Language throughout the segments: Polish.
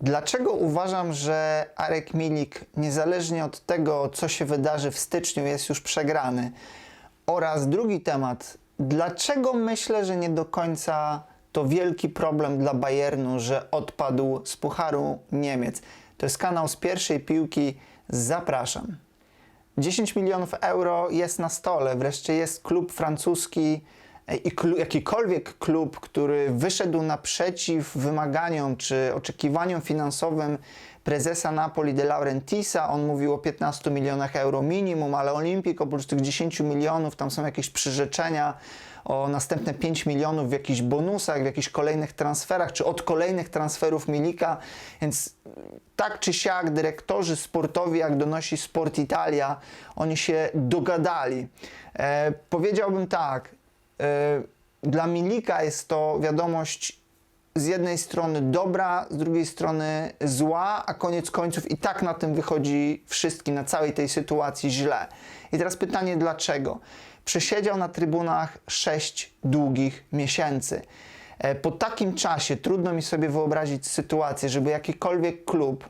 Dlaczego uważam, że Arek Milik, niezależnie od tego, co się wydarzy w styczniu, jest już przegrany? Oraz drugi temat, dlaczego myślę, że nie do końca to wielki problem dla Bayernu, że odpadł z Pucharu Niemiec? To jest kanał z pierwszej piłki. Zapraszam. 10 milionów euro jest na stole. Wreszcie jest klub francuski i jakikolwiek klub, który wyszedł naprzeciw wymaganiom czy oczekiwaniom finansowym prezesa Napoli de Laurentisa. On mówił o 15 milionach euro minimum, ale Olimpik oprócz tych 10 milionów, tam są jakieś przyrzeczenia o następne 5 milionów w jakichś bonusach, w jakichś kolejnych transferach, czy od kolejnych transferów Milika, więc tak czy siak dyrektorzy sportowi, jak donosi Sport Italia, oni się dogadali. E, powiedziałbym tak, dla Milika jest to wiadomość z jednej strony dobra, z drugiej strony zła, a koniec końców i tak na tym wychodzi wszystkim, na całej tej sytuacji źle. I teraz pytanie dlaczego? Przesiedział na trybunach 6 długich miesięcy. E, Po takim czasie trudno mi sobie wyobrazić sytuację, żeby jakikolwiek klub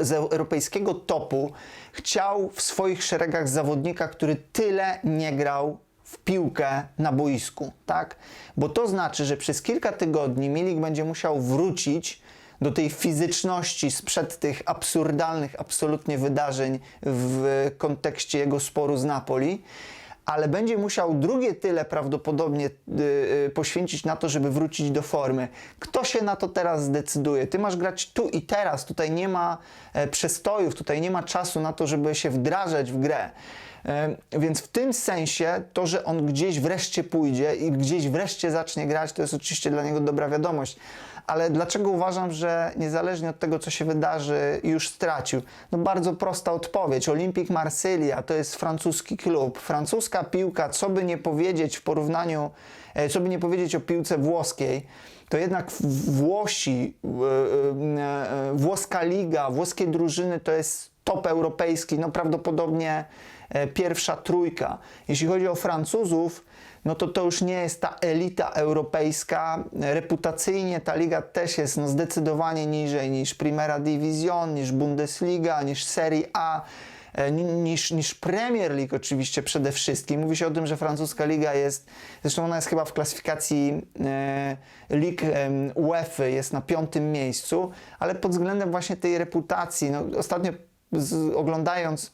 z europejskiego topu chciał w swoich szeregach zawodnika, który tyle nie grał w piłkę na boisku, tak? Bo to znaczy, że przez kilka tygodni Milik będzie musiał wrócić do tej fizyczności sprzed tych absurdalnych absolutnie wydarzeń w kontekście jego sporu z Napoli, ale będzie musiał drugie tyle prawdopodobnie y, y, poświęcić na to, żeby wrócić do formy. Kto się na to teraz zdecyduje? Ty masz grać tu i teraz, tutaj nie ma e, przestojów, tutaj nie ma czasu na to, żeby się wdrażać w grę. Więc w tym sensie to, że on gdzieś wreszcie pójdzie i gdzieś wreszcie zacznie grać, to jest oczywiście dla niego dobra wiadomość. Ale dlaczego uważam, że niezależnie od tego, co się wydarzy, już stracił? No bardzo prosta odpowiedź. Olympique Marsylia to jest francuski klub. Francuska piłka, co by nie powiedzieć w porównaniu, e, co by nie powiedzieć o piłce włoskiej, to jednak Włosi, e, e, włoska liga, włoskie drużyny to jest top europejski, no prawdopodobnie e, pierwsza trójka. Jeśli chodzi o Francuzów, no to to już nie jest ta elita europejska. Reputacyjnie ta liga też jest no zdecydowanie niżej niż Primera Division, niż Bundesliga, niż Serie A, e, ni- niż, niż Premier League oczywiście przede wszystkim. Mówi się o tym, że francuska liga jest, zresztą ona jest chyba w klasyfikacji e, lig e, UEFA, jest na piątym miejscu, ale pod względem właśnie tej reputacji, no ostatnio z, oglądając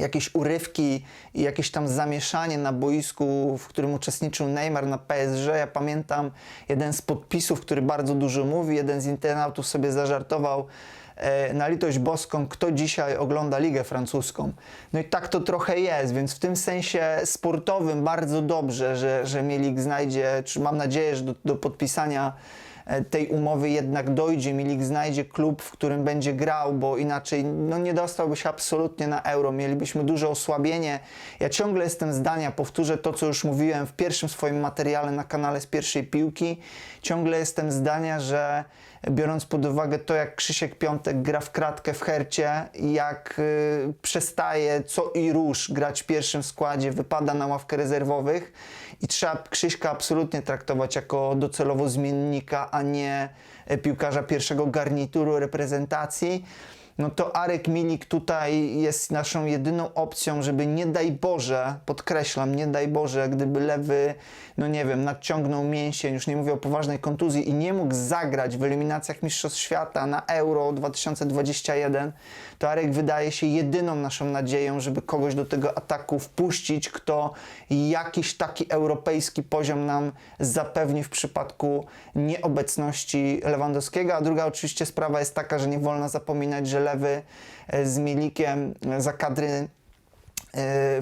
jakieś urywki i jakieś tam zamieszanie na boisku, w którym uczestniczył Neymar na PSG. Ja pamiętam jeden z podpisów, który bardzo dużo mówi, jeden z internautów sobie zażartował e, na litość boską, kto dzisiaj ogląda Ligę Francuską. No i tak to trochę jest, więc w tym sensie sportowym bardzo dobrze, że, że Milik znajdzie, czy mam nadzieję, że do, do podpisania tej umowy jednak dojdzie, Milik znajdzie klub, w którym będzie grał, bo inaczej no, nie dostałby się absolutnie na euro. Mielibyśmy duże osłabienie. Ja ciągle jestem zdania, powtórzę to, co już mówiłem w pierwszym swoim materiale na kanale z pierwszej piłki. Ciągle jestem zdania, że biorąc pod uwagę to, jak Krzysiek Piątek gra w kratkę w hercie, jak y, przestaje co i róż grać w pierwszym składzie, wypada na ławkę rezerwowych i trzeba Krzyśka absolutnie traktować jako docelowo zmiennika, a nie e, piłkarza pierwszego garnituru reprezentacji no to Arek Milik tutaj jest naszą jedyną opcją, żeby nie daj Boże, podkreślam, nie daj Boże, gdyby lewy, no nie wiem, nadciągnął mięsień, już nie mówię o poważnej kontuzji i nie mógł zagrać w eliminacjach Mistrzostw Świata na Euro 2021, to Arek wydaje się jedyną naszą nadzieją, żeby kogoś do tego ataku wpuścić, kto jakiś taki europejski poziom nam zapewni w przypadku nieobecności Lewandowskiego, a druga oczywiście sprawa jest taka, że nie wolno zapominać, że e, z Milikiem e, za kadry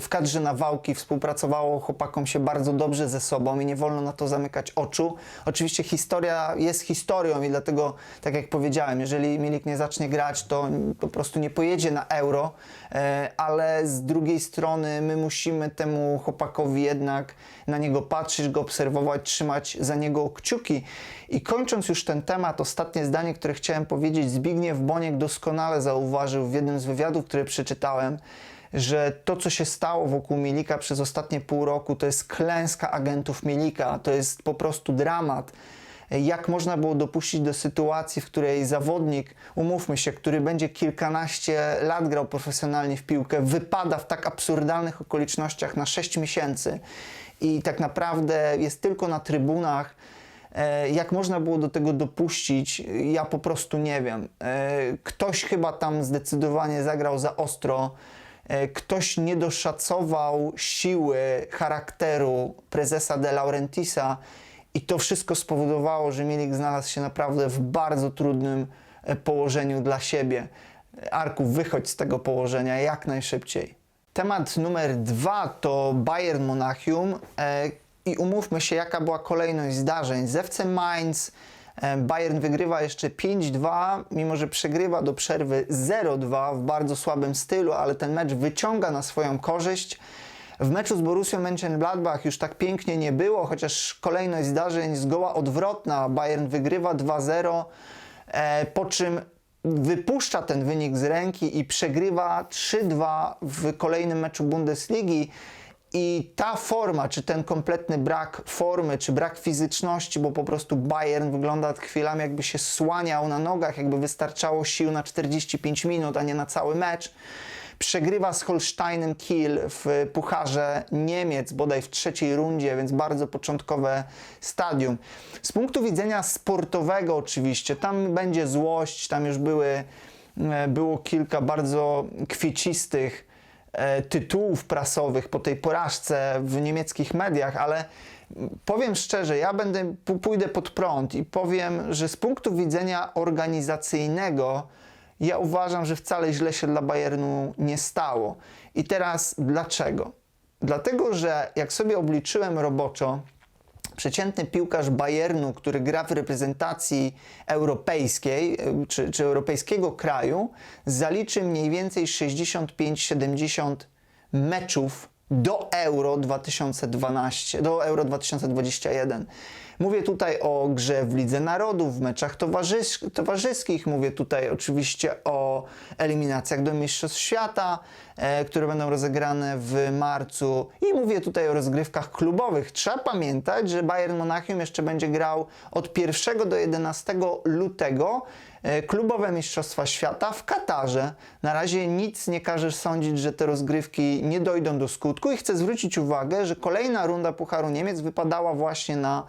w kadrze Nawałki współpracowało chłopakom się bardzo dobrze ze sobą i nie wolno na to zamykać oczu. Oczywiście historia jest historią i dlatego, tak jak powiedziałem, jeżeli Milik nie zacznie grać, to po prostu nie pojedzie na euro, e, ale z drugiej strony my musimy temu chłopakowi jednak na niego patrzeć, go obserwować, trzymać za niego kciuki. I kończąc już ten temat, ostatnie zdanie, które chciałem powiedzieć, Zbigniew Boniek doskonale zauważył w jednym z wywiadów, które przeczytałem, że to, co się stało wokół Milika przez ostatnie pół roku, to jest klęska agentów Milika, to jest po prostu dramat. jak można było dopuścić do sytuacji, w której zawodnik, umówmy się, który będzie kilkanaście lat grał profesjonalnie w piłkę, wypada w tak absurdalnych okolicznościach na 6 miesięcy i tak naprawdę jest tylko na trybunach. E, Jak można było do tego dopuścić, ja po prostu nie wiem. E, Ktoś chyba tam zdecydowanie zagrał za ostro. E, Ktoś nie doszacował siły charakteru prezesa De Laurentisa i to wszystko spowodowało, że Milik znalazł się naprawdę w bardzo trudnym e, położeniu dla siebie. Arku, wychodź z tego położenia jak najszybciej. Temat numer dwa to Bayern Monachium e, i umówmy się, jaka była kolejność zdarzeń. Z Mainz Bayern wygrywa jeszcze 5-2, mimo że przegrywa do przerwy 0-2 w bardzo słabym stylu, ale ten mecz wyciąga na swoją korzyść. W meczu z Borussią Mönchengladbach już tak pięknie nie było, chociaż kolejność zdarzeń zgoła odwrotna. Bayern wygrywa 2-0, e, po czym wypuszcza ten wynik z ręki i przegrywa 3-2 w kolejnym meczu Bundesligi. I ta forma, czy ten kompletny brak formy, czy brak fizyczności, bo po prostu Bayern wygląda chwilami jakby się słaniał na nogach, jakby wystarczało sił na 45 minut, a nie na cały mecz. Przegrywa z Holsteinem Kiel w Pucharze Niemiec, bodaj w trzeciej rundzie, więc bardzo początkowe stadium. Z punktu widzenia sportowego oczywiście, tam będzie złość, tam już były, e, było kilka bardzo kwiecistych tytułów prasowych po tej porażce w niemieckich mediach, ale powiem szczerze, ja będę, pójdę pod prąd i powiem, że z punktu widzenia organizacyjnego ja uważam, że wcale źle się dla Bayernu nie stało. I teraz dlaczego? Dlatego, że jak sobie obliczyłem roboczo, przeciętny piłkarz Bayernu, który gra w reprezentacji europejskiej y, czy, czy europejskiego kraju, zaliczy mniej więcej 65-70 meczów do Euro 2012, do Euro 2021. Mówię tutaj o grze w Lidze Narodów, w meczach towarzys- towarzyskich, mówię tutaj oczywiście o eliminacjach do Mistrzostw Świata, e, które będą rozegrane w marcu i mówię tutaj o rozgrywkach klubowych. Trzeba pamiętać, że Bayern Monachium jeszcze będzie grał od 1 do 11 lutego e, klubowe Mistrzostwa Świata w Katarze. Na razie nic nie każe sądzić, że te rozgrywki nie dojdą do skutku i chcę zwrócić uwagę, że kolejna runda Pucharu Niemiec wypadała właśnie na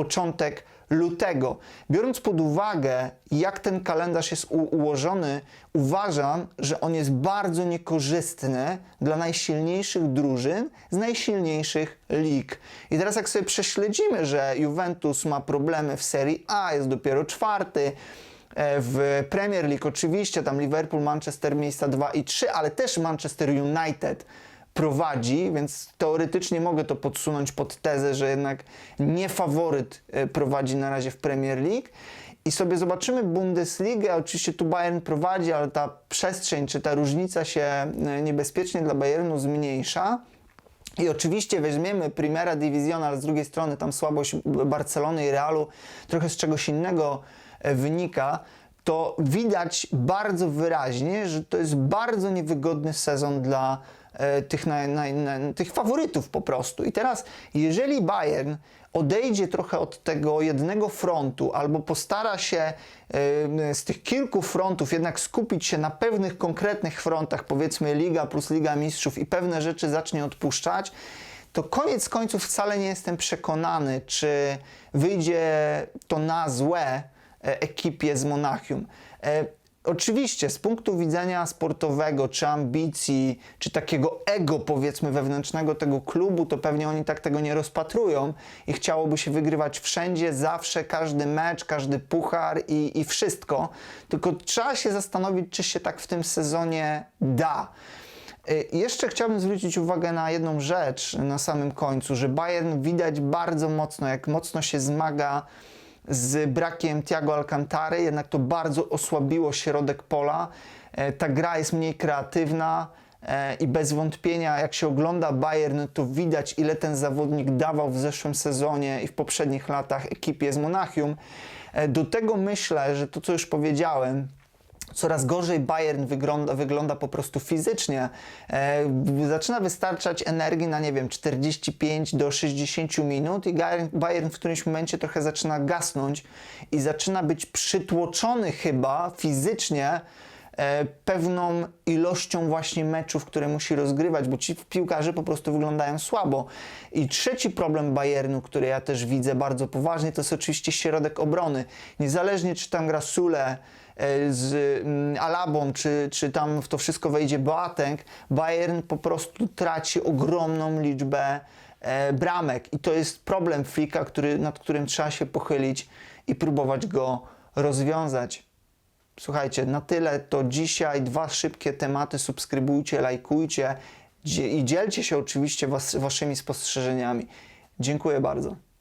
początek lutego. Biorąc pod uwagę, jak ten kalendarz jest ułożony, uważam, że on jest bardzo niekorzystny dla najsilniejszych drużyn z najsilniejszych lig. I teraz jak sobie prześledzimy, że Juventus ma problemy w Serie A, jest dopiero czwarty, e, w Premier League oczywiście, tam Liverpool, Manchester miejsca 2 i 3, ale też Manchester United prowadzi, więc teoretycznie mogę to podsunąć pod tezę, że jednak nie faworyt e, prowadzi na razie w Premier League. I sobie zobaczymy Bundesligę, oczywiście tu Bayern prowadzi, ale ta przestrzeń czy ta różnica się e, niebezpiecznie dla Bayernu zmniejsza. I oczywiście weźmiemy Primera División, ale z drugiej strony tam słabość Barcelony i Realu trochę z czegoś innego e, wynika, to widać bardzo wyraźnie, że to jest bardzo niewygodny sezon dla tych, naj, naj, tych faworytów po prostu. I teraz, jeżeli Bayern odejdzie trochę od tego jednego frontu, albo postara się e, z tych kilku frontów jednak skupić się na pewnych konkretnych frontach, powiedzmy Liga plus Liga Mistrzów i pewne rzeczy zacznie odpuszczać, to koniec końców wcale nie jestem przekonany, czy wyjdzie to na złe e, ekipie z Monachium. Oczywiście z punktu widzenia sportowego, czy ambicji, czy takiego ego powiedzmy wewnętrznego tego klubu, to pewnie oni tak tego nie rozpatrują i chciałoby się wygrywać wszędzie, zawsze, każdy mecz, każdy puchar i, i wszystko. Tylko trzeba się zastanowić, czy się tak w tym sezonie da. Y, Jeszcze chciałbym zwrócić uwagę na jedną rzecz na samym końcu, że Bayern widać bardzo mocno, jak mocno się zmaga z brakiem Thiago Alcantary, jednak to bardzo osłabiło środek pola. E, Ta gra jest mniej kreatywna e, i bez wątpienia, jak się ogląda Bayern, to widać, ile ten zawodnik dawał w zeszłym sezonie i w poprzednich latach ekipie z Monachium. E, Do tego myślę, że to, co już powiedziałem, coraz gorzej Bayern wygląda, wygląda po prostu fizycznie. E, zaczyna wystarczać energii na, nie wiem, 45 do 60 minut i Bayern, w którymś momencie trochę zaczyna gasnąć i zaczyna być przytłoczony chyba fizycznie e, pewną ilością właśnie meczów, które musi rozgrywać, bo ci piłkarze po prostu wyglądają słabo. I trzeci problem Bayernu, który ja też widzę bardzo poważnie, to jest oczywiście środek obrony. Niezależnie czy tam gra Sule, z mm, Alabą, czy, czy tam w to wszystko wejdzie Boateng, Bayern po prostu traci ogromną liczbę e, bramek i to jest problem Flika, który, nad którym trzeba się pochylić i próbować go rozwiązać. Słuchajcie, na tyle to dzisiaj. Dwa szybkie tematy. Subskrybujcie, lajkujcie i dzielcie się oczywiście was, waszymi spostrzeżeniami. Dziękuję bardzo.